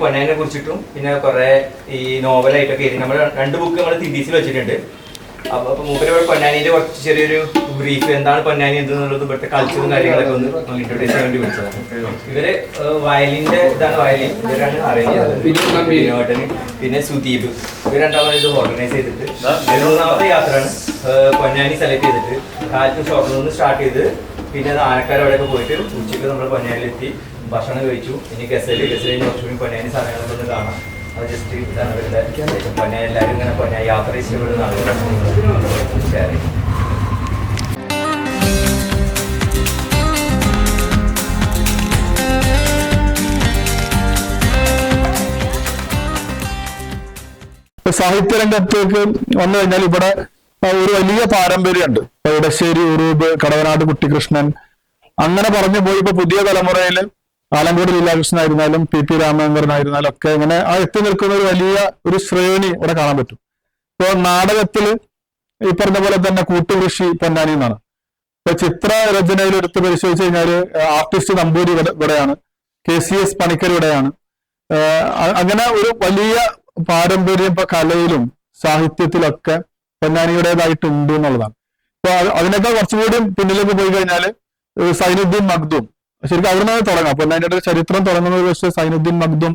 പൊന്നാനെ കുറിച്ചിട്ടും പിന്നെ കുറെ ഈ നോവലായിട്ടൊക്കെ എഴുതി. നമ്മൾ രണ്ട് ബുക്ക് നമ്മൾ തിരീസിൽ വെച്ചിട്ടുണ്ട്. അപ്പൊ അപ്പൊ മൂപ്പര് പൊന്നാനിന്റെ കുറച്ച് ചെറിയൊരു ബ്രീഫ് എന്താണ് പൊന്നാനി എന്തെന്നുള്ളത് ഇവിടുത്തെ കൾച്ചറും കാര്യങ്ങളൊക്കെ ഒന്ന് ഇൻട്രോഡ്യൂസ് ചെയ്യാൻ വേണ്ടി വിളിച്ചതാണ്. ഇവർ വയലിന്റെ ഇതാണ് വയലിൻ. ഇവരാണ് അറിയുന്നത് വിനോദന് പിന്നെ സുദീപ്. ഇവർ രണ്ടാമത് ഇത് ഓർഗനൈസ് ചെയ്തിട്ട് മൂന്നാമത്തെ യാത്രയാണ് പൊന്നാനി സെലക്ട് ചെയ്തിട്ട്. കാലത്ത് ഷോപ്പിൽ നിന്ന് സ്റ്റാർട്ട് ചെയ്ത് പിന്നെ അത് ആനക്കാർ അവിടെയൊക്കെ പോയിട്ട് ഉച്ചയ്ക്ക് നമ്മൾ പൊന്നാനിലെത്തി ഭക്ഷണം കഴിച്ചു. ഇനി ഗസൽ ഗസലി കുറച്ചുകൂടി പൊന്നാനി സാധനങ്ങളൊക്കെ കാണാം. അത് ജസ്റ്റ് ഇതാണ് അവരുടെ പൊന്നാനി എല്ലാവരും ഇങ്ങനെ പൊന്നാനി യാത്ര ഇഷ്ടപ്പെടുന്ന സാഹിത്യ രംഗത്തേക്ക് വന്നു കഴിഞ്ഞാൽ ഇവിടെ ഒരു വലിയ പാരമ്പര്യമുണ്ട്. ഇടശ്ശേരി ഉറൂബ് കടവനാട് കുട്ടികൃഷ്ണൻ. അങ്ങനെ പറഞ്ഞു പോയി ഇപ്പൊ പുതിയ തലമുറയിൽ ആലങ്കോട് ലീലാകൃഷ്ണൻ ആയിരുന്നാലും പി പി രാമചന്ദ്രൻ ആയിരുന്നാലും ഒക്കെ ഇങ്ങനെ ആ എത്തി നിൽക്കുന്ന ഒരു വലിയ ഒരു ശ്രേണി ഇവിടെ കാണാൻ പറ്റും. ഇപ്പൊ നാടകത്തിൽ ഈ പറഞ്ഞ പോലെ തന്നെ കൂട്ടുകൃഷി പൊന്നാനി എന്നാണ്. ഇപ്പൊ ചിത്ര രചനയിൽ എടുത്ത് പരിശോധിച്ച് കഴിഞ്ഞാൽ ആർട്ടിസ്റ്റ് നമ്പൂരി ഇവിടെ ഇവിടെയാണ്. കെ സി എസ് പണിക്കർ ഇവിടെയാണ്. അങ്ങനെ ഒരു വലിയ പാരമ്പര്യം ഇപ്പൊ കലയിലും സാഹിത്യത്തിലൊക്കെ പൊന്നാനിയുടേതായിട്ടുണ്ട് എന്നുള്ളതാണ്. ഇപ്പൊ അതിനൊക്കെ അതിനേക്കാൾ കുറച്ചുകൂടി പിന്നിലേക്ക് പോയി കഴിഞ്ഞാൽ സൈനുദ്ദീൻ മഖ്ദൂം ശരിക്കും അവിടെ നിന്ന് തുടങ്ങാം. അപ്പൊ അതിന്റെ ചരിത്രം തുടങ്ങുന്നത് പക്ഷേ സൈനുദ്ദീൻ മഖ്ദൂം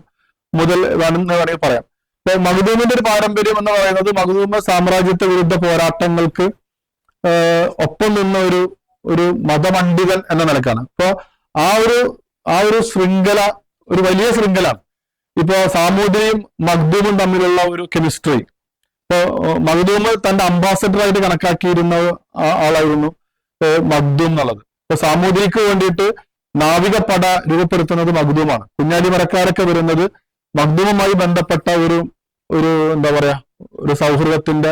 മുതൽ വേണമെന്ന് വേണമെങ്കിൽ പറയാം. അപ്പൊ മഖ്ദൂമിന്റെ ഒരു പാരമ്പര്യം എന്ന് പറയുന്നത് മഖ്ദൂമ സാമ്രാജ്യത്വ വിരുദ്ധ പോരാട്ടങ്ങൾക്ക് ഒപ്പം നിന്ന ഒരു ഒരു മതമണ്ഡിതൻ എന്ന നിലക്കാണ്. അപ്പൊ ആ ഒരു ആ ഒരു ശൃംഖല ഒരു വലിയ ശൃംഖലാണ്. ഇപ്പോ സാമൂതിരിയും മഖ്ദൂമും തമ്മിലുള്ള ഒരു കെമിസ്ട്രി ഇപ്പോ മഖ്ദൂം തന്റെ അംബാസഡർ ആയിട്ട് കണക്കാക്കിയിരുന്ന ആളായിരുന്നു മഖ്ദൂം എന്നുള്ളത്. ഇപ്പൊ സാമൂതിരിക്ക് വേണ്ടിയിട്ട് നാവികപ്പട രൂപപ്പെടുത്തുന്നത് മഖ്ദൂമാണ് കുഞ്ഞാലി മരക്കാരൊക്കെ വരുന്നത് മഖ്ദൂമുമായി ബന്ധപ്പെട്ട ഒരു ഒരു എന്താ പറയാ ഒരു സൗഹൃദത്തിന്റെ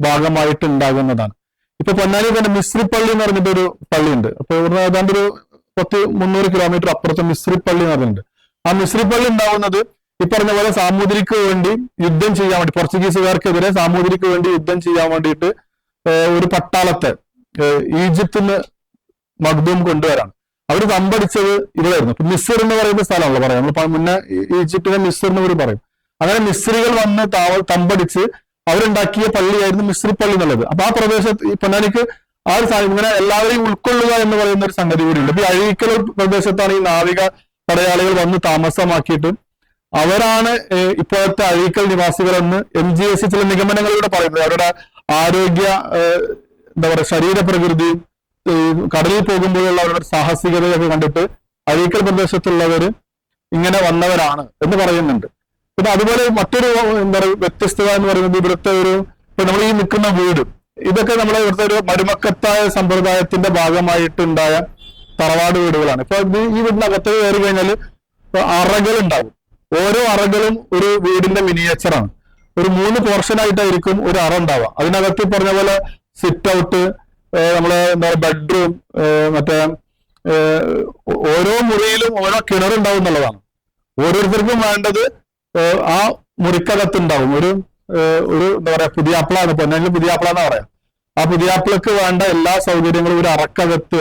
ഭാഗമായിട്ട് ഉണ്ടാകുന്നതാണ് ഇപ്പൊ പൊന്നാനി തന്നെ മിശ്രി പള്ളി എന്ന് പറഞ്ഞിട്ട് ഒരു പള്ളിയുണ്ട്. അപ്പൊ ഇവിടുന്ന് ഏതാണ്ട് ഒരു പത്ത് മുന്നൂറ് കിലോമീറ്റർ അപ്പുറത്ത് മിശ്രി പള്ളി എന്ന് പറഞ്ഞിട്ടുണ്ട്. ആ മിശ്രി പള്ളി ഉണ്ടാവുന്നത് ഈ പറഞ്ഞ പോലെ സാമൂതിരിക്ക് വേണ്ടി യുദ്ധം ചെയ്യാൻ വേണ്ടി പോർച്ചുഗീസുകാർക്കെതിരെ സാമൂതിരിക്ക് വേണ്ടി യുദ്ധം ചെയ്യാൻ വേണ്ടിയിട്ട് ഒരു പട്ടാളത്തെ ഈജിപ്തിന് നിന്ന് മഖ്ദൂം കൊണ്ടുവരാണ്. അവർ തമ്പടിച്ചത് ഇവിടെയായിരുന്നു. മിസ്ർ എന്ന് പറയുന്ന സ്ഥലമാണല്ലോ പറയാം നമ്മൾ മുന്നേ ഈജിപ്തിനെ മിസ്ർ എന്ന് ഇവർ പറയും. അങ്ങനെ മിസ്രികൾ വന്ന് താവ തമ്പടിച്ച് അവരുണ്ടാക്കിയ പള്ളിയായിരുന്നു മിസ്രി പള്ളി എന്നുള്ളത്. അപ്പൊ ആ പ്രദേശത്ത് പൊന്നാനിക്ക് ആ ഒരു സാധനം ഇങ്ങനെ എല്ലാവരെയും ഉൾക്കൊള്ളുക എന്ന് പറയുന്ന ഒരു സംഗതി കൂടിയുണ്ട്. അപ്പൊ ഈ അഴീക്കൽ പ്രദേശത്താണ് ഈ നാവിക പടയാളികൾ വന്ന് താമസമാക്കിയിട്ട് അവരാണ് ഇപ്പോഴത്തെ അഴീക്കൽ നിവാസികളെന്ന് എം ജി എസ് ചില നിഗമനങ്ങളിലൂടെ പറയുന്നത്. അവരുടെ ആരോഗ്യ എന്താ പറയുക ശരീരപ്രകൃതിയും കടലിൽ പോകുമ്പോഴുള്ള അവരുടെ സാഹസികതയൊക്കെ കണ്ടിട്ട് അഴീക്കൽ പ്രദേശത്തുള്ളവർ ഇങ്ങനെ വന്നവരാണ് എന്ന് പറയുന്നുണ്ട്. പിന്നെ അതുപോലെ മറ്റൊരു എന്താ പറയുക വ്യത്യസ്തത എന്ന് പറയുന്നത് ഇവിടുത്തെ ഒരു ഇപ്പൊ നമ്മൾ ഈ നിൽക്കുന്ന വീട് ഇതൊക്കെ നമ്മളെ ഇവിടുത്തെ ഒരു മരുമക്കത്തായ സമ്പ്രദായത്തിന്റെ ഭാഗമായിട്ടുണ്ടായ തറവാട് വീടുകളാണ്. ഇപ്പൊ ഇത് ഈ അകത്ത് കയറി കഴിഞ്ഞാൽ അറകൾ ഉണ്ടാവും ഓരോ അറകളും ഒരു വീടിന്റെ മിനിയേച്ചറാണ് ഒരു മൂന്ന് പോർഷൻ ആയിട്ടായിരിക്കും ഒരു അറ ഉണ്ടാവുക. അതിനകത്ത് പറഞ്ഞ പോലെ സിറ്റ് ഔട്ട് നമ്മളെ എന്താ പറയുക ബെഡ്റൂം മറ്റേ ഓരോ മുറിയിലും ഓരോ കിണറുണ്ടാവും എന്നുള്ളതാണ്. ഓരോരുത്തർക്കും വേണ്ടത് ആ മുറിക്കകത്തുണ്ടാവും. ഒരു ഒരു എന്താ പറയാ പുതിയ ആപ്പിളാണ് പൊന്നാനിൽ പുതിയ ആപ്പിളാന്ന് പറയാം. ആ പുതിയ ആപ്പിളക്ക് വേണ്ട എല്ലാ സൗകര്യങ്ങളും ഒരു അറക്കകത്ത്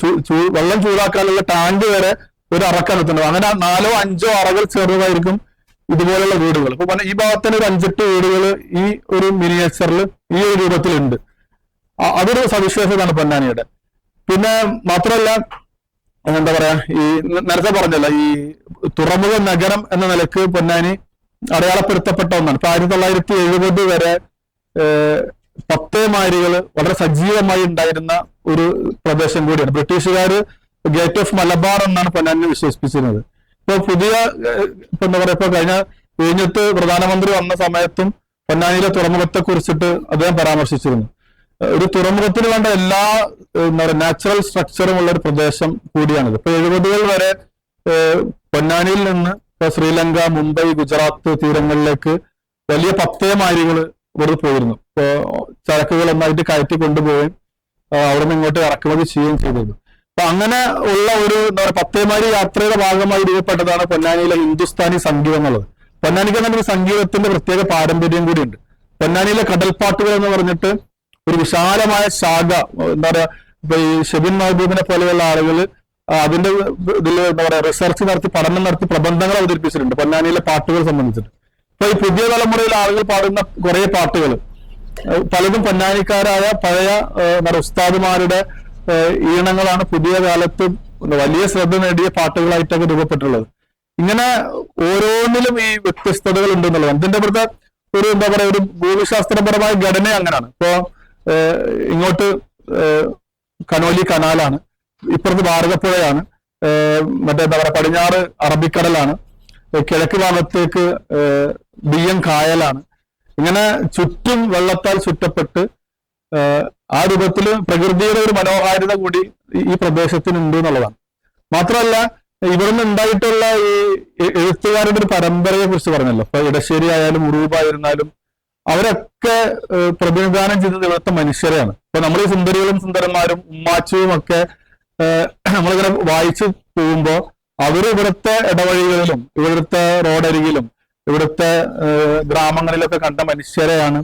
ചൂ- വെള്ളം ചൂടാക്കാനുള്ള ടാങ്ക് വരെ ഒരു അറക്കകത്തുണ്ടാവും. അങ്ങനെ നാലോ അഞ്ചോ അറകൾ ചേർന്നതായിരിക്കും ഇതുപോലെയുള്ള വീടുകൾ. ഇപ്പൊ ഈ ഭാഗത്തിന് ഒരു അഞ്ചെട്ട് വീടുകൾ ഈ ഒരു മിനിയേച്ചറിൽ ഈ ഒരു രൂപത്തിലുണ്ട്. അതൊരു സവിശേഷതയാണ് പൊന്നാനിയുടെ. പിന്നെ മാത്രമല്ല എന്താ പറയാ ഈ നേരത്തെ പറഞ്ഞല്ലോ ഈ തുറമുഖ നഗരം എന്ന നിലയ്ക്ക് പൊന്നാനി അടയാളപ്പെടുത്തപ്പെട്ട ഒന്നാണ്. ഇപ്പൊ ആയിരത്തി തൊള്ളായിരത്തി എഴുപത് വരെ പത്തേമാരികൾ വളരെ സജീവമായി ഉണ്ടായിരുന്ന ഒരു പ്രദേശം കൂടിയാണ്. ബ്രിട്ടീഷുകാർ ഗേറ്റ് ഓഫ് മലബാർ എന്നാണ് പൊന്നാനിനെ വിശേഷിപ്പിച്ചിരുന്നത്. ഇപ്പൊ പുതിയ ഇപ്പൊ എന്താ പറയാ ഇപ്പൊ കഴിഞ്ഞ വിഴിഞ്ഞത്ത് പ്രധാനമന്ത്രി വന്ന സമയത്തും പൊന്നാനിയിലെ തുറമുഖത്തെ കുറിച്ചിട്ട് അദ്ദേഹം പരാമർശിച്ചിരുന്നു. ഒരു തുറമുഖത്തിന് വേണ്ട എല്ലാ എന്താ പറയുക നാച്ചുറൽ സ്ട്രക്ചറും ഉള്ള ഒരു പ്രദേശം കൂടിയാണിത്. ഇപ്പൊ എഴുപതുകൾ വരെ പൊന്നാനിയിൽ നിന്ന് ഇപ്പൊ ശ്രീലങ്ക മുംബൈ ഗുജറാത്ത് തീരങ്ങളിലേക്ക് വലിയ പത്തേമാരികൾ ഇവിടെ പോയിരുന്നു. ഇപ്പോ ചരക്കുകൾ ഒന്നായിട്ട് കയറ്റി കൊണ്ടുപോവുകയും അവിടെ നിന്ന് ഇങ്ങോട്ട് ഇറക്കുമതി ചെയ്യുകയും ചെയ്തിരുന്നു. അപ്പൊ അങ്ങനെ ഉള്ള ഒരു എന്താ പറയുക പത്തേമാരി യാത്രയുടെ ഭാഗമായി രൂപപ്പെട്ടതാണ് പൊന്നാനിയിലെ ഹിന്ദുസ്ഥാനി സംഗീതം എന്നുള്ളത് പൊന്നാനിക്ക് തന്നെ സംഗീതത്തിന്റെ പ്രത്യേക പാരമ്പര്യം കൂടിയുണ്ട്. പൊന്നാനിയിലെ കടൽപ്പാട്ടുകൾ എന്ന് പറഞ്ഞിട്ട് ഒരു വിശാലമായ ശാഖ എന്താ പറയാ ഇപ്പൊ ഈ ഷെബിൻ മഹബൂബിനെ പോലെയുള്ള ആളുകൾ അതിന്റെ ഇതിൽ എന്താ പറയാ റിസർച്ച് നടത്തി പഠനം നടത്തി പ്രബന്ധങ്ങൾ അവതരിപ്പിച്ചിട്ടുണ്ട് പൊന്നാനിയിലെ പാട്ടുകൾ സംബന്ധിച്ചിട്ട്. ഇപ്പൊ ഈ പുതിയ തലമുറയിലെ ആളുകൾ പാടുന്ന കുറെ പാട്ടുകൾ പലതും പൊന്നാനിക്കാരായ പഴയ ഉസ്താദുമാരുടെ ഈണങ്ങളാണ് പുതിയ കാലത്ത് വലിയ ശ്രദ്ധ നേടിയ പാട്ടുകളായിട്ടൊക്കെ രൂപപ്പെട്ടുള്ളത് ഇങ്ങനെ ഓരോന്നിലും ഈ വ്യത്യസ്തതകൾ ഉണ്ടെന്നുള്ളത് ഇതിന്റെ ഇവിടുത്തെ ഒരു എന്താ പറയാ ഒരു ഭൂമിശാസ്ത്രപരമായ ഘടന അങ്ങനെയാണ്. ഇപ്പോ ഇങ്ങോട്ട് കനോലി കനാലാണ്. ഇപ്പുറത്ത് ഭാരതപ്പുഴയാണ് മറ്റേ എന്താ പറയുക പടിഞ്ഞാറ് അറബിക്കടലാണ്. കിഴക്ക് ഭാഗത്തേക്ക് ബിയ്യം കായലാണ്. ഇങ്ങനെ ചുറ്റും വെള്ളത്താൽ ചുറ്റപ്പെട്ട് ആ രൂപത്തിൽ പ്രകൃതിയുടെ ഒരു മനോഹാരിത കൂടി ഈ- പ്രദേശത്തിനുണ്ട് എന്നുള്ളതാണ്. മാത്രമല്ല ഇവിടുന്ന് ഉണ്ടായിട്ടുള്ള ഈ എഴുത്തുകാരുടെ ഒരു പരമ്പരയെ കുറിച്ച് പറഞ്ഞല്ലോ. ഇപ്പൊ ഇടശ്ശേരി ആയാലും ഉറൂബായിരുന്നാലും അവരൊക്കെ പ്രതിനിധാനം ചെയ്തത് ഇവിടുത്തെ മനുഷ്യരെയാണ്. ഇപ്പൊ നമ്മൾ ഈ സുന്ദരികളും സുന്ദരന്മാരും ഉമ്മാച്ചുവും ഒക്കെ നമ്മളിങ്ങനെ വായിച്ചു പോകുമ്പോ അവർ ഇവിടുത്തെ ഇടവഴികളിലും ഇവിടുത്തെ റോഡരികിലും ഇവിടുത്തെ ഗ്രാമങ്ങളിലൊക്കെ കണ്ട മനുഷ്യരെയാണ്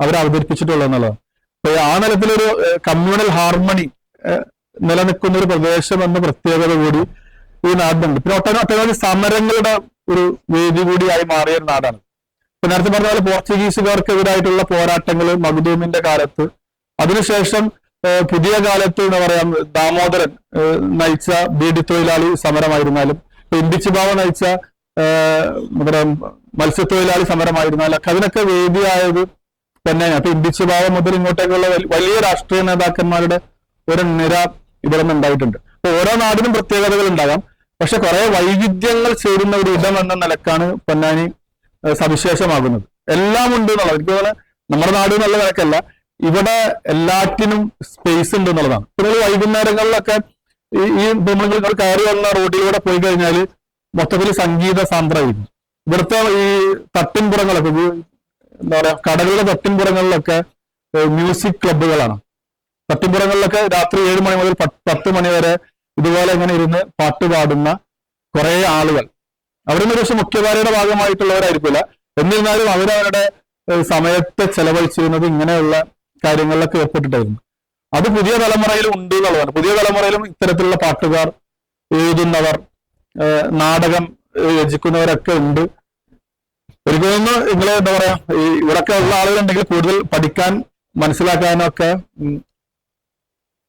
അവർ അവതരിപ്പിച്ചിട്ടുള്ളത് എന്നുള്ളത്. അപ്പൊ ആ നിലത്തിലൊരു കമ്മ്യൂണൽ ഹാർമണി നിലനിൽക്കുന്ന ഒരു പ്രദേശം എന്ന പ്രത്യേകത കൂടി ഈ നാടിനുണ്ട്. പിന്നെ ഒട്ടനവധി സമരങ്ങളുടെ ഒരു വേദി കൂടിയായി മാറിയ ഒരു നാടാണ്. ഇപ്പൊ നേരത്തെ പറഞ്ഞ പോലെ പോർച്ചുഗീസുകാർക്കെതിരായിട്ടുള്ള പോരാട്ടങ്ങൾ മഗ്ദൂമിന്റെ കാലത്ത്. അതിനുശേഷം പുതിയ കാലത്ത് എന്താ പറയാ ദാമോദരൻ നയിച്ച ബീഡി തൊഴിലാളി സമരമായിരുന്നാലും ഇപ്പൊ നയിച്ച എന്താ മത്സ്യത്തൊഴിലാളി സമരമായിരുന്നാലും അതിനൊക്കെ വേദിയായത് തന്നെയാണ്. അപ്പൊ ഇമ്പിച്ചിബാവ മുതൽ ഇങ്ങോട്ടേക്കുള്ള വലിയ രാഷ്ട്രീയ നേതാക്കന്മാരുടെ ഒരു നിര ഇവിടെ നിന്ന് ഉണ്ടായിട്ടുണ്ട്. അപ്പൊ ഓരോ നാടിനും പ്രത്യേകതകൾ ഉണ്ടാകാം. പക്ഷെ കുറെ വൈവിധ്യങ്ങൾ ചേരുന്ന ഒരു ഇടം എന്ന നിലക്കാണ് പൊന്നാനി സവിശേഷമാകുന്നത്. എല്ലാം ഉണ്ട് എന്നുള്ളത്. എനിക്ക് നമ്മുടെ നാട് നല്ല കണക്കല്ല. ഇവിടെ എല്ലാറ്റിനും സ്പേസ് ഉണ്ട് എന്നുള്ളതാണ്. നിങ്ങൾ വൈകുന്നേരങ്ങളിലൊക്കെ ഈ ഈ നിങ്ങൾ കയറി വന്ന റോഡിലൂടെ പോയി കഴിഞ്ഞാൽ മൊത്തത്തിൽ സംഗീത സാന്ദ്രമായിരുന്നു ഇവിടുത്തെ ഈ തട്ടിൻപുറങ്ങളൊക്കെ എന്താ പറയാ കടകളുടെ തട്ടിൻപുറങ്ങളിലൊക്കെ മ്യൂസിക് ക്ലബ്ബുകളാണ് തട്ടിൻപുറങ്ങളിലൊക്കെ രാത്രി ഏഴ് മണി മുതൽ പത്ത് മണി വരെ ഇതുപോലെ ഇങ്ങനെ ഇരുന്ന് പാട്ട് പാടുന്ന കുറെ ആളുകൾ. അവരൊന്നും പക്ഷെ മുഖ്യധാരയുടെ ഭാഗമായിട്ടുള്ളവരായിരിക്കില്ല. എന്നിരുന്നാലും അവരവരുടെ സമയത്തെ ചെലവഴിച്ചിരുന്നത് ഇങ്ങനെയുള്ള കാര്യങ്ങളിലൊക്കെ ഏർപ്പെട്ടിട്ടായിരുന്നു. അത് പുതിയ തലമുറയിലും ഉണ്ട് എന്നുള്ളതാണ്. പുതിയ തലമുറയിലും ഇത്തരത്തിലുള്ള പാട്ടുകാർ എഴുതുന്നവർ നാടകം രചിക്കുന്നവരൊക്കെ ഉണ്ട്. ഒരിക്കലും നിങ്ങൾ എന്താ പറയാ ഈ ഇവിടൊക്കെ ഉള്ള ആളുകളുണ്ടെങ്കിൽ കൂടുതൽ പഠിക്കാൻ മനസ്സിലാക്കാനൊക്കെ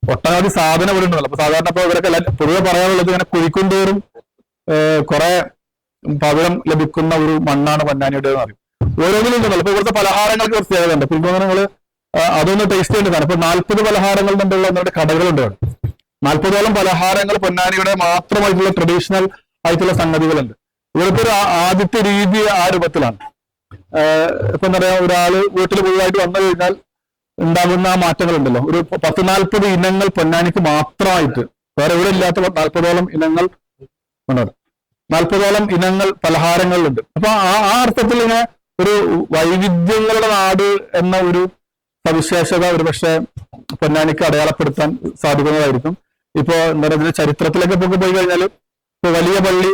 ഒട്ടനവധി സാധനം ഇവിടെ ഉണ്ടല്ലോ അപ്പൊ സാധാരണ ഇപ്പൊ ഇവരൊക്കെ പൊതുവെ പറയാനുള്ളത് ഇങ്ങനെ കുഴിക്കുന്തോറും കുറെ പവിഴം ലഭിക്കുന്ന ഒരു മണ്ണാണ് പൊന്നാനിയുടെ എന്ന് പറയും. ഓരോന്നിലും ഉണ്ടല്ലോ. ഇപ്പൊ ഇവിടുത്തെ പലഹാരങ്ങൾക്ക് പ്രത്യേകത ഉണ്ട്. നിങ്ങൾ അതൊന്ന് ടേസ്റ്റ് ചെയ്യേണ്ടതാണ് ഇപ്പൊ നാൽപ്പത് പലഹാരങ്ങൾ കൊണ്ടുള്ള നമ്മുടെ കടകളുണ്ട്. ഇവിടെ നാൽപ്പതോളം പലഹാരങ്ങൾ പൊന്നാനിയുടെ മാത്രമായിട്ടുള്ള ട്രഡീഷണൽ ആയിട്ടുള്ള സംഗതികളുണ്ട്. ഇവിടുത്തെ ഒരു ആദ്യത്തെ രീതി ആ രൂപത്തിലാണ്. ഇപ്പൊ എന്താ പറയാ ഒരാൾ വീട്ടിൽ പുതുതായിട്ട് വന്നു കഴിഞ്ഞാൽ ഉണ്ടാകുന്ന ആ മാറ്റങ്ങളുണ്ടല്ലോ. ഒരു പത്ത് നാൽപ്പത് ഇനങ്ങൾ പൊന്നാനിക്ക് മാത്രമായിട്ട്. വേറെ എവിടെ ഇല്ലാത്ത നാൽപ്പതോളം ഇനങ്ങൾ ഉണ്ട് നാൽപ്പതോളം ഇനങ്ങൾ പലഹാരങ്ങളിലുണ്ട് അപ്പൊ ആ ആ അർത്ഥത്തിൽ ഇങ്ങനെ ഒരു വൈവിധ്യങ്ങളുടെ നാട് എന്ന ഒരു സവിശേഷത ഒരുപക്ഷെ പൊന്നാനിക്ക് അടയാളപ്പെടുത്താൻ സാധിക്കുന്നതായിരിക്കും. ഇപ്പോ എന്താ പറയുക ചരിത്രത്തിലേക്ക് പോയി കഴിഞ്ഞാൽ ഇപ്പൊ വലിയ പള്ളി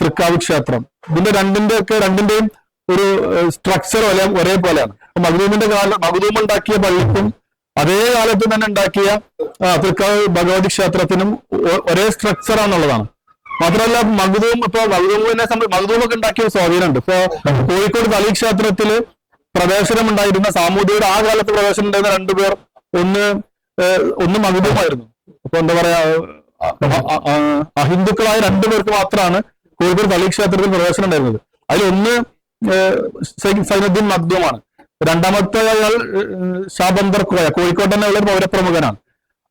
തൃക്കാവ് ക്ഷേത്രം. ഇതിന്റെ രണ്ടിന്റെ ഒക്കെ രണ്ടിന്റെയും ഒരു സ്ട്രക്ചർ ഒരേ ഒരേപോലെയാണ്. മഖദൂമിന്റെ കാലം മഖദൂം ഉണ്ടാക്കിയ പള്ളിക്കും അതേ കാലത്ത് തന്നെ ഉണ്ടാക്കിയ തൃക്കാവ് ഭഗവതി ക്ഷേത്രത്തിനും ഒരേ സ്ട്രക്ചർ ആണെന്നുള്ളതാണ്. മാത്രമല്ല മഖദൂം ഇപ്പൊ മഖദൂമിനെ സംബന്ധിച്ച് മഖദൂമൊക്കെ ഉണ്ടാക്കിയ സ്വാധീനമുണ്ട്. ഇപ്പൊ കോഴിക്കോട് തളി ക്ഷേത്രത്തിൽ പ്രവേശനം ഉണ്ടായിരുന്ന സാമൂതിയുടെ ആ കാലത്ത് പ്രവേശനം ഉണ്ടായിരുന്ന രണ്ടുപേർ ഒന്ന് ഒന്ന് മഖദൂമായിരുന്നു അപ്പൊ എന്താ പറയാ അഹിന്ദുക്കളായ രണ്ടുപേർക്ക് മാത്രമാണ് കോഴിക്കോട് തളി ക്ഷേത്രത്തിൽ പ്രവേശനം ഉണ്ടായിരുന്നത് അതിലൊന്ന് സൈനുദ്ദീൻ മഖ്ദൂമാണ് രണ്ടാമത്തെ അയാൾ ഷാബന്ദർ കോയ കോഴിക്കോട്ട് ഉള്ള പൗരപ്രമുഖനാണ്.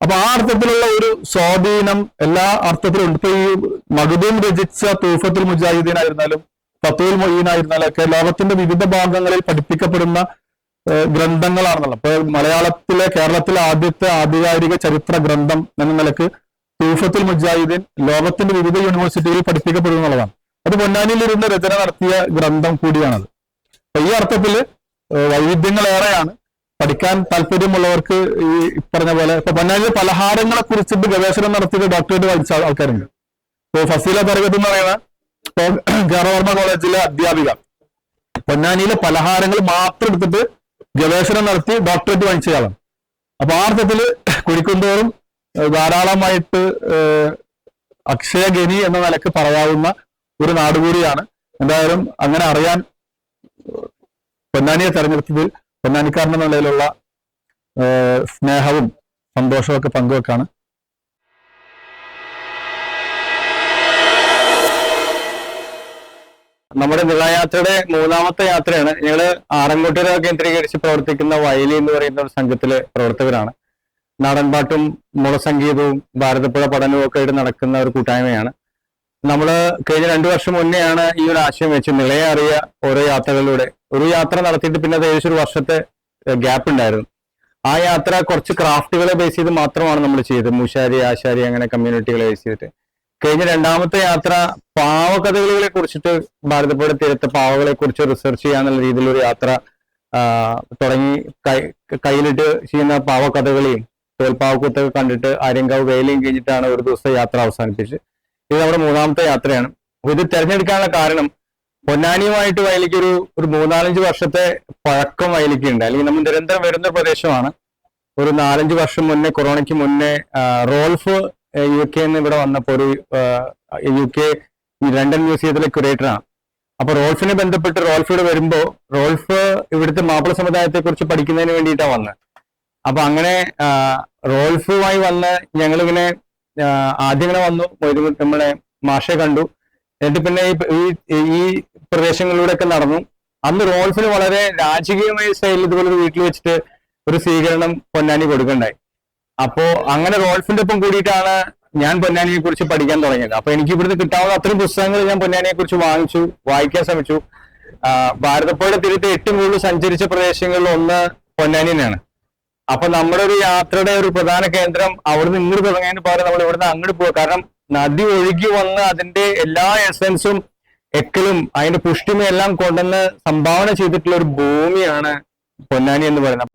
അപ്പൊ ആ അർത്ഥത്തിലുള്ള ഒരു സ്വാധീനം എല്ലാ അർത്ഥത്തിലും ഇപ്പൊ ഈ മഹദൂം രചിച്ച തൂഫത്തുൽ മുജാഹിദീൻ ആയിരുന്നാലും ഫത്തുൽ മൊയ്യീൻ ആയിരുന്നാലും ഒക്കെ ലോകത്തിന്റെ വിവിധ ഭാഗങ്ങളിൽ പഠിപ്പിക്കപ്പെടുന്ന ഗ്രന്ഥങ്ങളാണെന്നുള്ളത് അപ്പൊ മലയാളത്തിലെ കേരളത്തിലെ ആദ്യത്തെ ആധികാരിക ചരിത്ര ഗ്രന്ഥം എന്ന നിലയ്ക്ക് തൂഫത്തുൽ മുജാഹിദീൻ ലോകത്തിന്റെ വിവിധ യൂണിവേഴ്സിറ്റികളിൽ പഠിപ്പിക്കപ്പെടുന്നുള്ളതാണ് അത് പൊന്നാനിയിലിരുന്ന് രചന നടത്തിയ ഗ്രന്ഥം കൂടിയാണത്. അപ്പൊ ഈ അർത്ഥത്തിൽ വൈവിധ്യങ്ങളേറെയാണ് പഠിക്കാൻ താല്പര്യമുള്ളവർക്ക് ഈ പറഞ്ഞ പോലെ ഇപ്പൊ പൊന്നാനിലെ പലഹാരങ്ങളെ കുറിച്ചിട്ട് ഗവേഷണം നടത്തിയിട്ട് ഡോക്ടറേറ്റ് ആൾ- ആൾക്കാരുണ്ട്. ഇപ്പൊ ഫസീല തരകത്ത് എന്ന് പറയുന്ന ഇപ്പൊ കേരളവർമ്മ കോളേജിലെ അധ്യാപിക. പൊന്നാനിയിലെ പലഹാരങ്ങൾ മാത്രം എടുത്തിട്ട് ഗവേഷണം നടത്തി ഡോക്ടറേറ്റ് വാങ്ങിച്ചയാളാണ് അപ്പൊ ആ അർത്ഥത്തിൽ കുഴിക്കുന്തോറും ധാരാളമായിട്ട് അക്ഷയഗനി എന്ന നിലയ്ക്ക് പറയാവുന്ന ഒരു നാടുകൂടിയാണ്. എന്തായാലും അങ്ങനെ അറിയാൻ പൊന്നാനിയെ തെരഞ്ഞെടുത്തതിൽ പൊന്നാനിക്കാരന്റെ നിലയിലുള്ള സ്നേഹവും സന്തോഷവും ഒക്കെ പങ്കുവെക്കാണ്. നമ്മുടെ നിളയാത്രയുടെ മൂന്നാമത്തെ യാത്രയാണ്. ഞങ്ങൾ ആറങ്കോട്ടുകര കേന്ദ്രീകരിച്ച് പ്രവർത്തിക്കുന്ന വയലി എന്ന് പറയുന്ന ഒരു സംഘത്തിലെ പ്രവർത്തകരാണ്. നാടൻപാട്ടും മുളസംഗീതവും ഭാരതപ്പുഴ പഠനവും ഒക്കെ ആയിട്ട് നടക്കുന്ന ഒരു കൂട്ടായ്മയാണ്. നമ്മൾ കഴിഞ്ഞ രണ്ടു വർഷം മുന്നെയാണ് ഈ ഒരു ആശയം വെച്ച് നിളയെ അറിയ ഓരോ യാത്രകളിലൂടെ. ഒരു യാത്ര നടത്തിയിട്ട് പിന്നെ അത് ഏകദേശം ഒരു വർഷത്തെ ഗ്യാപ്പ് ഉണ്ടായിരുന്നു. ആ യാത്ര കുറച്ച് ക്രാഫ്റ്റുകളെ ബേസ് ചെയ്ത് മാത്രമാണ് നമ്മൾ ചെയ്തത്. മൂശാരി ആശാരി അങ്ങനെ കമ്മ്യൂണിറ്റികളെ ബേസ് ചെയ്തിട്ട്. കഴിഞ്ഞ രണ്ടാമത്തെ യാത്ര പാവകഥകളികളെ കുറിച്ചിട്ട് ഭാരതപ്പുഴ തീരത്തെ പാവകളെ കുറിച്ച് റിസർച്ച് ചെയ്യാന്നുള്ള രീതിയിലൊരു യാത്ര തുടങ്ങി. കയ്യിലിട്ട് ചെയ്യുന്ന പാവകഥകളിയും തോൽപ്പാവക്കൂത്തൊക്കെ കണ്ടിട്ട് ആര്യങ്കാവ് വേലയും കഴിഞ്ഞിട്ടാണ് ഒരു ദിവസത്തെ യാത്ര അവസാനിപ്പിച്ച് ഇത് നമ്മുടെ മൂന്നാമത്തെ യാത്രയാണ്. ഇത് തിരഞ്ഞെടുക്കാനുള്ള കാരണം പൊന്നാനിയുമായിട്ട് വയലിക്ക് ഒരു ഒരു മൂന്നാലഞ്ച് വർഷത്തെ പഴക്കം വയലിക്ക് ഉണ്ട് അല്ലെങ്കിൽ നമ്മൾ നിരന്തരം വരുന്ന പ്രദേശമാണ്. ഒരു നാലഞ്ച് വർഷം മുന്നേ കൊറോണയ്ക്ക് മുന്നേ റോൾഫ് യു കെ എന്ന് ഇവിടെ വന്നപ്പോൾ ഒരു യു കെ ലണ്ടൻ മ്യൂസിയത്തിലെ ക്യൂറേറ്ററാണ് അപ്പൊ റോൾഫിനെ ബന്ധപ്പെട്ട് റോൾഫ് വരുമ്പോൾ വരുമ്പോ റോൾഫ് ഇവിടുത്തെ മാപ്പിള സമുദായത്തെ കുറിച്ച് പഠിക്കുന്നതിന് വേണ്ടിയിട്ടാണ് വന്നത് അപ്പൊ അങ്ങനെ റോൾഫുമായി വന്ന് ഞങ്ങളിങ്ങനെ ആദ്യം ഇങ്ങനെ വന്നു. നമ്മളെ മാഷെ കണ്ടു. എന്നിട്ട് പിന്നെ ഈ ഈ- പ്രദേശങ്ങളിലൂടെ പ്രദേശങ്ങളിലൂടെയൊക്കെ നടന്നു. അന്ന് റോൾഫിന് വളരെ രാജകീയമായ സ്റ്റൈലിൽ ഇതുപോലെ ഒരു വീട്ടിൽ വെച്ചിട്ട് ഒരു സ്വീകരണം പൊന്നാനി കൊടുക്കണ്ടായി. അപ്പോ അങ്ങനെ റോൾഫിന്റെ ഒപ്പം കൂടിയിട്ടാണ് ഞാൻ പൊന്നാനിയെ കുറിച്ച് പഠിക്കാൻ തുടങ്ങിയത്. അപ്പൊ എനിക്ക് ഇവിടുന്ന് കിട്ടാവുന്ന അത്രയും പുസ്തകങ്ങൾ ഞാൻ പൊന്നാനിയെ കുറിച്ച് വാങ്ങിച്ചു വായിക്കാൻ ശ്രമിച്ചു. ഭാരതപ്പുഴ തീരത്ത് ഏറ്റവും കൂടുതൽ സഞ്ചരിച്ച പ്രദേശങ്ങളിൽ ഒന്ന് പൊന്നാനി തന്നെയാണ്. അപ്പൊ നമ്മുടെ ഒരു യാത്രയുടെ ഒരു പ്രധാന കേന്ദ്രം അവിടുന്ന് ഇങ്ങോട്ട് തുടങ്ങിയതിന് പകരം നമ്മൾ ഇവിടുന്ന് അങ്ങോട്ട് പോവുക കാരണം നദി ഒഴുകി വന്ന് അതിന്റെ എല്ലാ എസൻസും എക്കലും അതിന്റെ പുഷ്ടിമയെല്ലാം കൊണ്ടുവന്ന് സംഭാവന ചെയ്തിട്ടുള്ള ഒരു ഭൂമിയാണ് പൊന്നാനി എന്ന് പറയുന്നത്.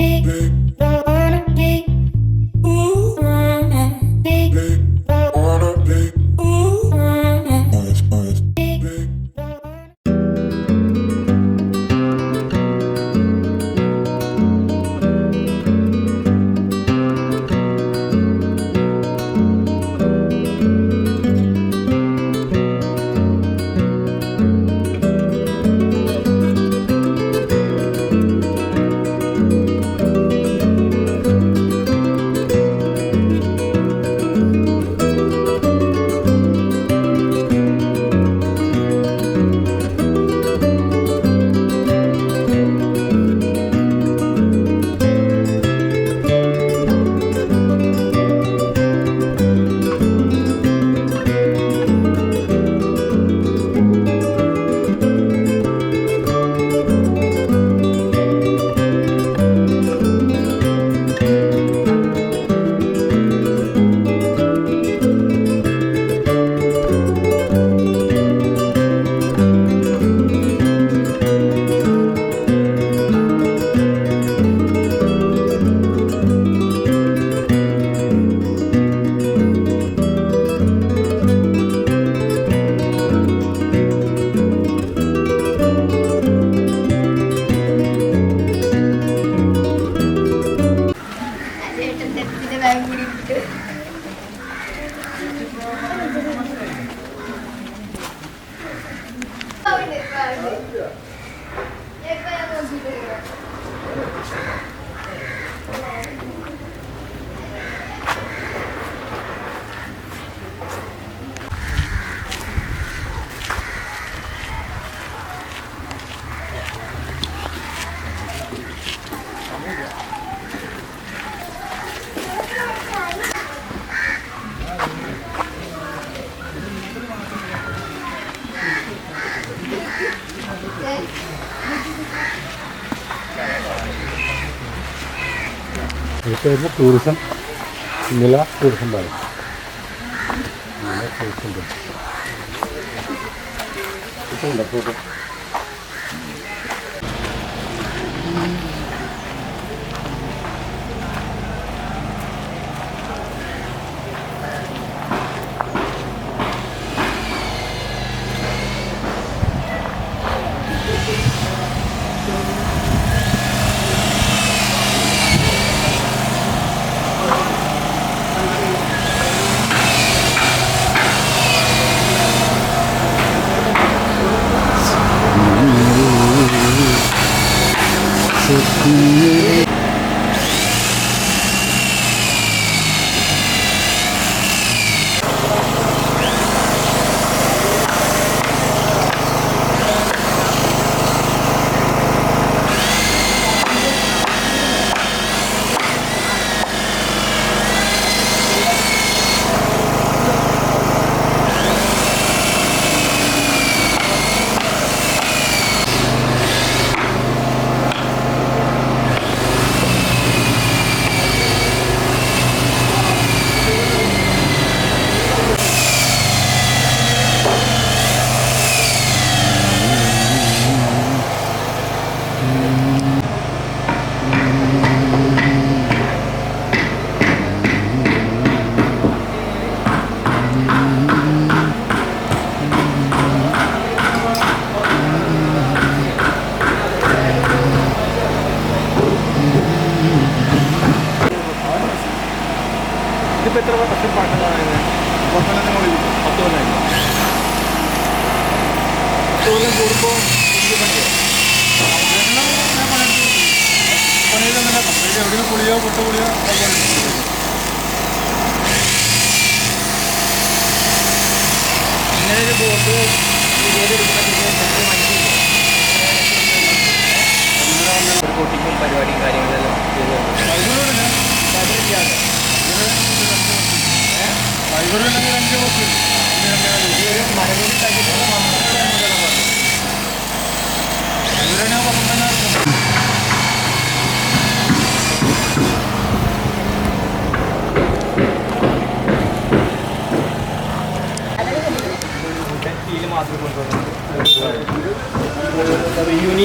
ഇവിടുത്തെ ടൂറിസം നില ടൂറിസം ഇപ്പോൾ ടൂറിസം പറയും. ഈ ഒരു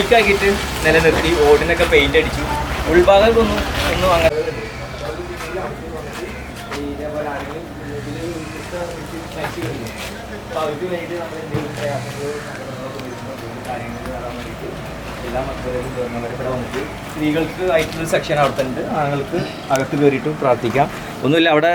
നിലനിർത്തി ഓടിനൊക്കെ പെയിന്റ് അടിച്ചു. ഉൾഭാഗത്തൊന്നും ഒന്നും അങ്ങനെ ഇതേപോലെ ആരെങ്കിലും ഇതിൽ നശിക്കുന്നില്ല. വേണ്ടിയിട്ട് എല്ലാ സ്ത്രീകൾക്ക് ആയിട്ടുള്ള സെക്ഷൻ അവിടെ ഉണ്ട്. ആണുങ്ങൾക്ക് അകത്ത് കയറിയിട്ട് പ്രാർത്ഥിക്കാം. ഒന്നുമില്ല അവിടെ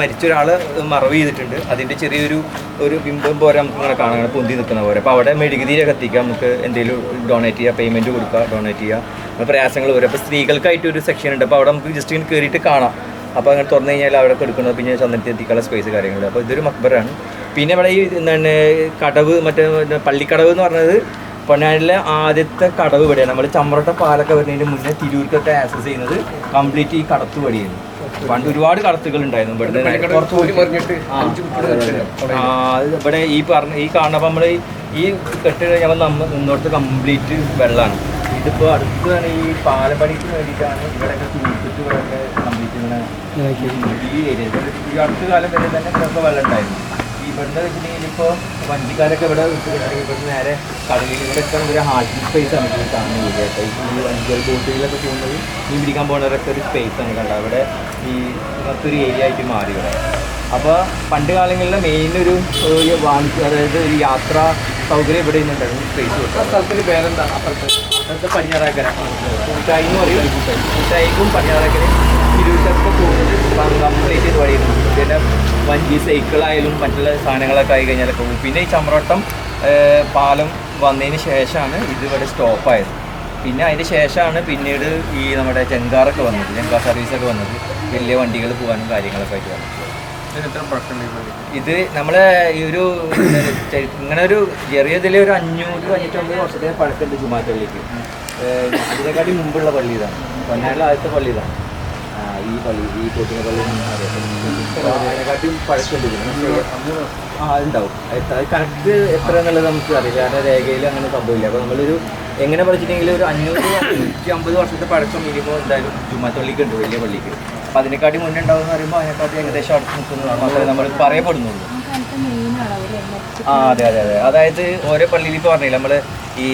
മരിച്ച ഒരാൾ മറവ് ചെയ്തിട്ടുണ്ട്. അതിന്റെ ചെറിയൊരു ഒരു ബിംബം പോലെ നമുക്ക് ഇങ്ങനെ കാണാൻ പൊന്തി നിൽക്കുന്ന പോലെ. അപ്പോൾ അവിടെ മെഴുകുതിരി കത്തിക്കാം. നമുക്ക് എന്തെങ്കിലും ഡൊണേറ്റ് ചെയ്യാം പേയ്മെന്റ് കൊടുക്കുക ഡൊണേറ്റ് ചെയ്യുക പ്രയാസങ്ങൾ വരും. അപ്പോൾ സ്ത്രീകൾക്കായിട്ട് ഒരു സെക്ഷൻ ഉണ്ട്. അപ്പോൾ അവിടെ നമുക്ക് ജസ്റ്റ് ഇങ്ങനെ കയറിയിട്ട് കാണാം. അപ്പോൾ അങ്ങനെ തുറന്നു കഴിഞ്ഞാൽ അവിടെ കൊടുക്കുന്നത് പിന്നെ ചന്ദ്രത്തിൽ എത്തിക്കാനുള്ള സ്പേസ് കാര്യങ്ങൾ അപ്പോൾ ഇതൊരു മക്ബറാണ്. പിന്നെ ഇവിടെ ഈ എന്താണ് കടവ് മറ്റേ പള്ളിക്കടവ് എന്ന് പറഞ്ഞത് പൊന്നാനിലെ ആദ്യത്തെ കടവ് ഇവിടെയാണ്. നമ്മൾ ചമ്രട്ട പാലൊക്കെ വരുന്നതിന് മുന്നേ തിരൂർക്കൊക്കെ ആക്സസ് ചെയ്യുന്നത് കംപ്ലീറ്റ് ഈ കടത്ത് വഴിയാണ്. പണ്ട് ഒരുപാട് കടത്തുകൾ ഉണ്ടായിരുന്നു ഇവിടെ ഇവിടെ ഈ പറഞ്ഞ ഈ കാണുമ്പോൾ നമ്മൾ ഈ കെട്ട് കഴിഞ്ഞാൽ നമ്മൾ നിന്നോടത്ത് കംപ്ലീറ്റ് വെള്ളമാണ് ഇതിപ്പോൾ അടുത്താണ് ഈ പാലപ്പണിക്ക് വേണ്ടിയിട്ടാണ് ഇവിടെയൊക്കെ തൂക്കിട്ട് ഇവിടെയൊക്കെ കംപ്ലീറ്റ് ഇങ്ങനെ ഈ ഏരിയ ഈ അടുത്ത കാലം വരെ തന്നെ ഇവിടെയൊക്കെ വെള്ളം ഉണ്ടായിരുന്നു. ഇവിടുന്ന് വെച്ചിട്ടുണ്ടെങ്കിൽ ഇപ്പോൾ വണ്ടിക്കാരൊക്കെ ഇവിടെ ഇവിടുന്ന് നേരെ കടലിൽ ഇവിടെ ഒക്കെ ഒരു ഹാർട്ടിംഗ് സ്പേസ് ആണ് ഈ കാണുന്നത് കേട്ടോ ഈ വണ്ടികൾ ബോട്ടുകളിലൊക്കെ പോകുന്നത് മീൻ പിടിക്കാൻ പോകുന്നവരൊക്കെ ഒരു സ്പേസ് ആണ് കണ്ടത് അവിടെ ഈ മറ്റൊരു ഏരിയ ആയിട്ട് മാറി ഇവിടെ. അപ്പോൾ പണ്ട് കാലങ്ങളിൽ മെയിൻ ഒരു വാണിജ്യ അതായത് ഒരു യാത്രാ സൗകര്യം ഇവിടെ ഉണ്ടായിരുന്നു സ്പേസ് ആ സ്ഥലത്തിന് പേരെന്താ? അപ്പുറത്ത് പടിഞ്ഞാറക്കര. കൂട്ടായി എന്ന് പറയും. കൂട്ടായിക്കും പടിഞ്ഞാറക്കര തിരുവനന്തപുരത്തൊക്കെ പോകുന്നത് കംപ്ലീറ്റ് ഇത് വഴിയുന്നു. പിന്നെ വഞ്ചി സൈക്കിളായാലും മറ്റുള്ള സാധനങ്ങളൊക്കെ ആയി കഴിഞ്ഞാലൊക്കെ പോകും. പിന്നെ ഈ ചമ്രോട്ടം പാലം വന്നതിന് ശേഷമാണ് ഇതിവിടെ സ്റ്റോപ്പായത് പിന്നെ അതിന് ശേഷമാണ് പിന്നീട് ഈ നമ്മുടെ ചെങ്കാറൊക്കെ വന്നത്. ചെങ്കാർ സർവീസൊക്കെ വന്നത്. വലിയ വണ്ടികൾ പോകാനും കാര്യങ്ങളൊക്കെ ആയിട്ട് വന്നത്. ഇത് നമ്മളെ ഈ ഒരു ഇങ്ങനെ ഒരു ചെറിയതിലെ ഒരു അഞ്ഞൂറ് അഞ്ഞൂറ്റമ്പത് വർഷത്തെ പഴക്കമുണ്ട് ജുമാറ്റള്ളിക്ക് അതിനെക്കാട്ടി മുമ്പുള്ള പള്ളി ഇതാണ്. പൊന്നാളിലെ ആദ്യത്തെ പള്ളി ഇതാണ്. ഈ പള്ളി ഈ കോട്ടിന പള്ളി. അതിനെക്കാട്ടിയും പഴക്കമുണ്ട്. ആ ഉണ്ടാവും. അത് കറക്റ്റ് എത്ര എന്നുള്ളത് നമുക്ക് അറിയില്ല. കാരണം രേഖയിൽ അങ്ങനെ സംഭവമില്ല. അപ്പോൾ നമ്മളൊരു എങ്ങനെ പഠിച്ചിട്ടുണ്ടെങ്കിൽ ഒരു അഞ്ഞൂറ് നൂറ്റി അമ്പത് വർഷത്തെ പഴക്കം മിനിമം എന്തായാലും ജുമാത്തള്ളിക്ക് ഉണ്ട് വലിയ പള്ളിക്ക്. അപ്പോൾ അതിനെക്കാട്ടി മുന്നേ ഉണ്ടാവും എന്ന് പറയുമ്പോൾ അതിനെക്കാട്ടി ഏകദേശം അടുത്ത് നിൽക്കുന്നതാണ്. മാത്രമേ നമ്മൾ പറയപ്പെടുന്നുള്ളൂ. ആ അതെ അതെ അതെ. അതായത് ഓരോ പള്ളിയിൽ ഇപ്പോൾ പറഞ്ഞില്ല നമ്മൾ ഈ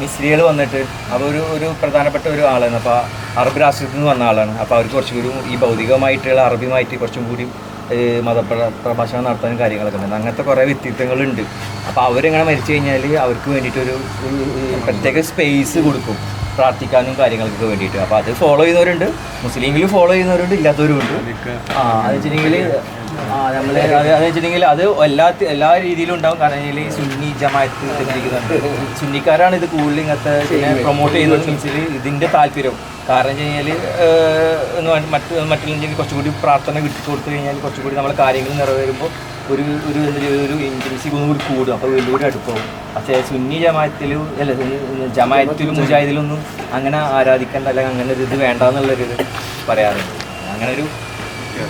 മിസ്ലികൾ വന്നിട്ട് അപ്പോൾ ഒരു ഒരു പ്രധാനപ്പെട്ട ഒരു ആളാണ്. അപ്പോൾ അറബ് രാഷ്ട്രത്തിൽ നിന്ന് വന്ന ആളാണ്. അപ്പോൾ അവർക്ക് കുറച്ചും കൂടി ഈ ഭൗതികമായിട്ടുള്ള അറബിയുമായിട്ട് കുറച്ചും കൂടി മതപ്ര പ്രഭാഷണം നടത്താനും കാര്യങ്ങളൊക്കെ ഉണ്ട്. അങ്ങനത്തെ കുറേ വ്യക്തിത്വങ്ങളുണ്ട്. അപ്പോൾ അവരിങ്ങനെ മരിച്ചു കഴിഞ്ഞാൽ അവർക്ക് വേണ്ടിയിട്ടൊരു പ്രത്യേക സ്പേസ് കൊടുക്കും. പ്രാർത്ഥിക്കാനും കാര്യങ്ങൾക്കൊക്കെ വേണ്ടിയിട്ട്. അപ്പോൾ അത് ഫോളോ ചെയ്യുന്നവരുണ്ട്. മുസ്ലിമിൽ ഫോളോ ചെയ്യുന്നവരുണ്ട് ഇല്ലാത്തവരുമുണ്ട്. ആ അത് വെച്ചിട്ടുണ്ടെങ്കിൽ അത് വെച്ചിട്ടുണ്ടെങ്കിൽ അത് എല്ലാ എല്ലാ രീതിയിലും ഉണ്ടാവും. കാരണം സുന്നി ജമാഅത്ത് തെറ്റിരിക്കുന്നുണ്ട് സുന്നിക്കാരാണ് ഇത് കൂടുതൽ ഇങ്ങനത്തെ പ്രൊമോട്ട് ചെയ്യുന്നത്. വെച്ചാൽ ഇതിന്റെ താല്പര്യം. കാരണം വെച്ച് കഴിഞ്ഞാൽ മറ്റു മറ്റുള്ള കുറച്ചുകൂടി പ്രാർത്ഥന വിട്ടു കൊടുത്തു കഴിഞ്ഞാൽ കുറച്ചുകൂടി നമ്മളെ കാര്യങ്ങൾ നിറവേറുമ്പോൾ ഒരു ഒരു ഒരു ഇന്റൻസി ഒന്നും കൂടി കൂടും. അപ്പോൾ വലിയൊരു അടുപ്പവും. പക്ഷേ സുന്നി ജമായത്തിലും അല്ല ജമായത്തിലും മുജാഹിദിലൊന്നും അങ്ങനെ ആരാധിക്കേണ്ട അല്ലെങ്കിൽ അങ്ങനെ ഒരു ഇത് വേണ്ടെന്നുള്ളൊരു പറയാറുണ്ട്. അങ്ങനെ ഒരു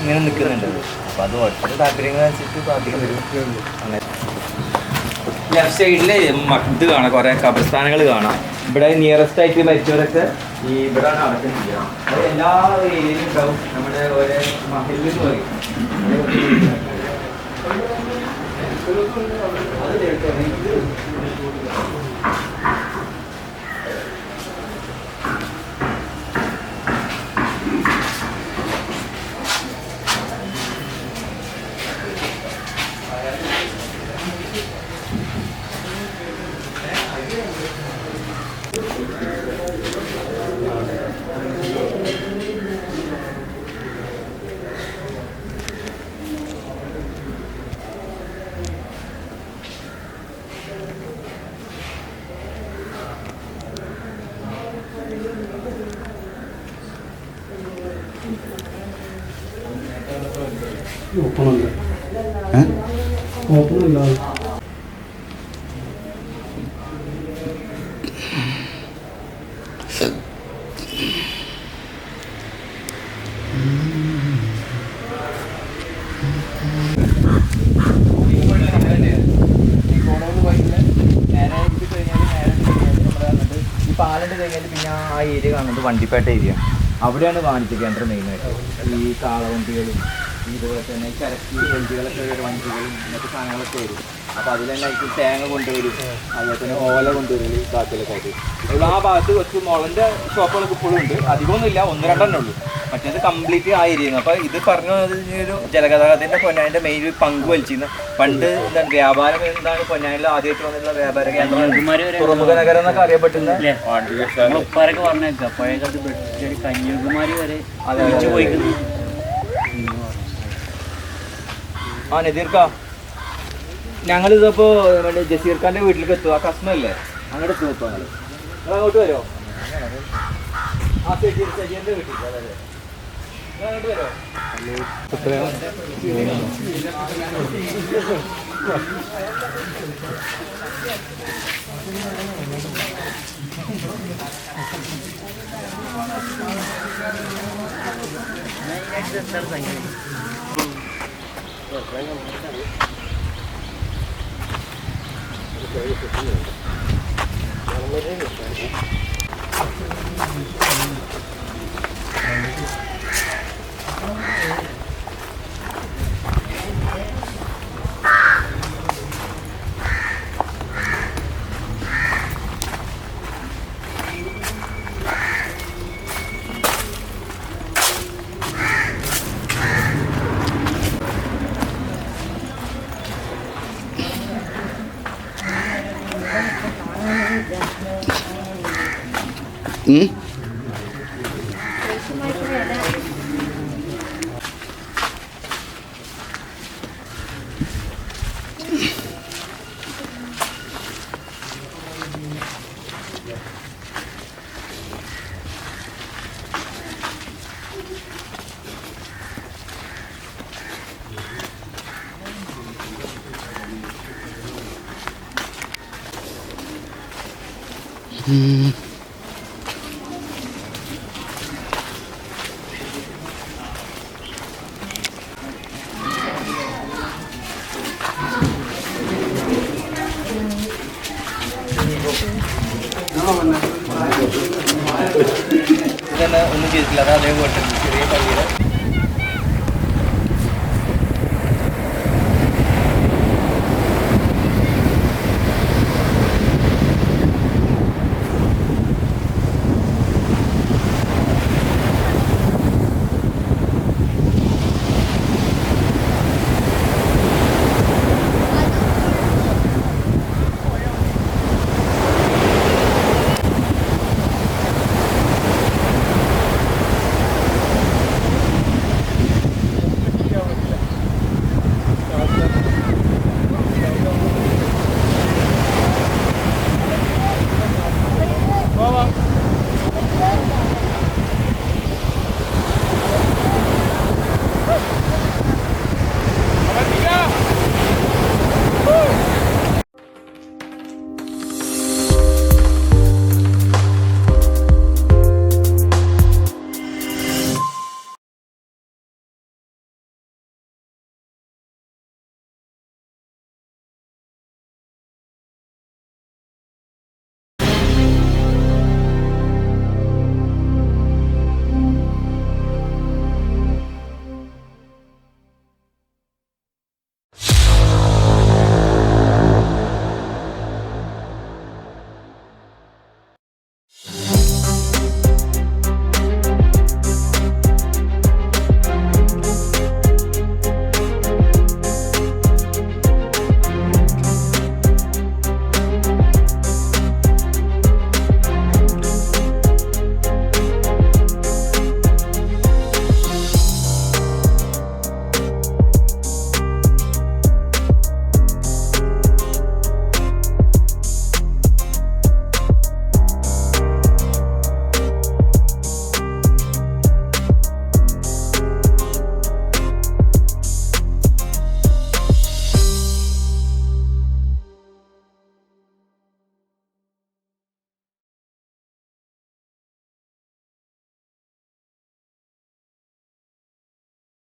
ഇങ്ങനെ നിൽക്കുന്നുണ്ട്. അപ്പോൾ അത് ഓരോരുത്തരുടെ താല്പര്യങ്ങളനുസരിച്ച് പ്രാർത്ഥിക്കാൻ വരും. അങ്ങനെ. ലെഫ്റ്റ് സൈഡിൽ ഇത് കാണാം കുറേ കബർസ്ഥാനങ്ങൾ കാണാം. ഇവിടെ നിയറസ്റ്റ് ആയിട്ട് മരിച്ചവരൊക്കെ ഈ ഇവിടെ അടക്കുന്നത് അത് എല്ലാ ഏരിയയിലും ഉണ്ടാവും. നമ്മുടെ ഓരോ മഹലിൽ എന്ന് പറയും അത് ഈ പാലണ്ട് കഴിഞ്ഞാൽ പിന്നെ ആ വണ്ടിപ്പേട്ട ഏരിയ അവിടെയാണ് വാണിജ്യ കേന്ദ്രം മെയിനായിട്ട് ഈ കാളവണ്ടികളും ഇതുപോലെ തന്നെ ഈ ചരക്ക് വണ്ടികളൊക്കെ വണ്ടികളും ഇങ്ങനത്തെ സാധനങ്ങളൊക്കെ വരും. അപ്പോൾ അതിൽ തന്നെ ആയിരിക്കും തേങ്ങ കൊണ്ടുവരും. അതുപോലെ തന്നെ ഓല കൊണ്ടുവരും ഭാഗത്തിലൊക്കെ ആയിട്ട്. ആ ഭാഗത്ത് കുറച്ച് മുളന്റെ ഷോപ്പുകളൊക്കെ ഇപ്പോഴും ഉണ്ട്. അധികമൊന്നുമില്ല. ഒന്ന് രണ്ടെണ്ണേ ഉള്ളൂ. മറ്റേത് കംപ്ലീറ്റ് ആ ഏരിയ അപ്പോൾ ഇത് പറഞ്ഞു ഒരു ജലഗതാഗതത്തിന്റെ പൊന്നാനിന്റെ മെയിൻ ഒരു പങ്ക് വലിച്ചിരുന്നു. പണ്ട് എന്താണ് വ്യാപാരം എന്താണ് പൊന്നാനിൽ ആദ്യമായിട്ട് വന്നിട്ടുള്ള വ്യാപാര കേന്ദ്രം? തുറമുഖ നഗരം എന്നൊക്കെ അറിയപ്പെട്ടുന്ന ഉപ്പാരൊക്കെ പറഞ്ഞേക്കാം. പഴയ കാലത്ത് ബ്രിട്ടീഷുകാർ കന്യാകുമാരി വരെ ആ നദീർക്ക. ഞങ്ങളിതപ്പോ ജസീർ ഖാന്റെ വീട്ടിലേക്ക് എത്തും. ആ കസ്മല്ലേ അങ്ങോട്ട് എത്തും അങ്ങോട്ട് വരുമോ ആ ശരി സജീറിന്റെ വീട്ടിലേക്ക്. അതെ അതെ. നിങ്ങൾ അങ്ങോട്ട് വരുമോ ഇതന്നെ ഒന്നും ചെയ്തിട്ടില്ല. അത് അതേപോലെ ചെറിയ പള്ളിയുടെ